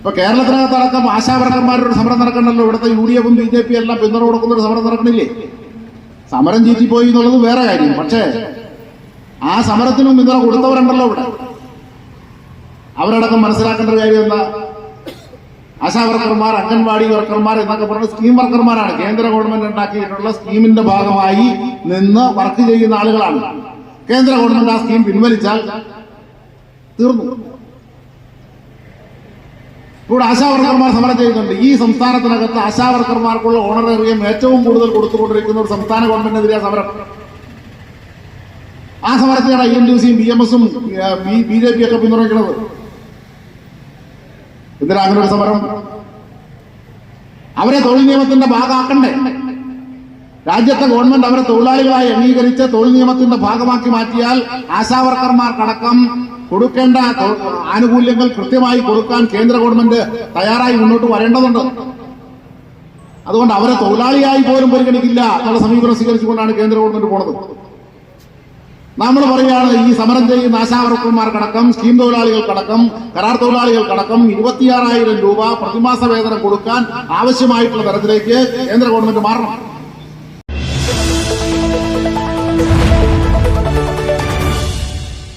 ഇപ്പൊ കേരളത്തിനകത്തടക്കം ആശാവർക്കന്മാരുടെ സമരം നടക്കണല്ലോ ഇവിടുത്തെ യു ഡി എഫും ബി ജെ പി എല്ലാം പിന്തുണ കൊടുക്കുന്ന ഒരു സമരം നടക്കണില്ലേ? സമരം ചീറ്റിപ്പോയി എന്നുള്ളത് വേറെ കാര്യം. പക്ഷേ ആ സമരത്തിനും പിന്തുണ കൊടുത്തവരുണ്ടല്ലോ ഇവിടെ. അവരടക്കം മനസ്സിലാക്കേണ്ട ഒരു കാര്യം എന്താ? ആശാവർക്കർമാർ അംഗൻവാടി വർക്കർമാർ എന്നൊക്കെ പറഞ്ഞ സ്കീം വർക്കർമാരാണ്. കേന്ദ്ര ഗവൺമെന്റ് ഉണ്ടാക്കിയിട്ടുള്ള സ്കീമിന്റെ ഭാഗമായി നിന്ന് വർക്ക് ചെയ്യുന്ന ആളുകളാണ്. കേന്ദ്ര ഗവൺമെന്റ് ആ സ്കീം പിൻവലിച്ചാൽ തീർന്നു. ഇവിടെ ആശാവർക്കർമാർ സമരം ചെയ്യുന്നുണ്ട്. ഈ സംസ്ഥാനത്തിനകത്ത് ആശാവർക്കർമാർക്കുള്ള ഓണറേറിയം ഏറ്റവും കൂടുതൽ കൊടുത്തുകൊണ്ടിരിക്കുന്ന ഒരു സംസ്ഥാന ഗവൺമെന്റിനെതിരെ സമരം. ആ സമരത്തിനാണ് ഐ എൻ ഡി സിയും ബി എം എസും ബി ജെ പി ഒക്കെ പിന്തുണയ്ക്കുന്നത്. എന്തിനാ അങ്ങനെ ഒരു സമരം? അവരെ തൊഴിൽ നിയമത്തിന്റെ ഭാഗമാക്കണ്ടേ? രാജ്യത്തെ ഗവൺമെന്റ് അവരെ തൊഴിലാളികളായി അംഗീകരിച്ച് തൊഴിൽ നിയമത്തിന്റെ ഭാഗമാക്കി മാറ്റിയാൽ ആശാവർക്കർമാർക്കടക്കം കൊടുക്കേണ്ട ആനുകൂല്യങ്ങൾ കൃത്യമായി കൊടുക്കാൻ കേന്ദ്ര ഗവൺമെന്റ് തയ്യാറായി മുന്നോട്ട് വരേണ്ടതുണ്ട്. അതുകൊണ്ട് അവരെ തൊഴിലാളിയായി പോലും പരിഗണിക്കില്ല എന്നുള്ള സമീപനം സ്വീകരിച്ചുകൊണ്ടാണ് കേന്ദ്ര ഗവൺമെന്റ് പോണത്. നമ്മൾ പറയുകയാണ് ഈ സമരം ചെയ്യുന്ന ആശാവർക്കർമാർക്കടക്കം സ്കീം തൊഴിലാളികൾക്കടക്കം കരാർ തൊഴിലാളികൾക്കടക്കം ഇരുപത്തിയാറായിരം രൂപ പ്രതിമാസ വേതനം കൊടുക്കാൻ ആവശ്യമായിട്ടുള്ള തരത്തിലേക്ക് കേന്ദ്ര ഗവൺമെന്റ് മാറണം.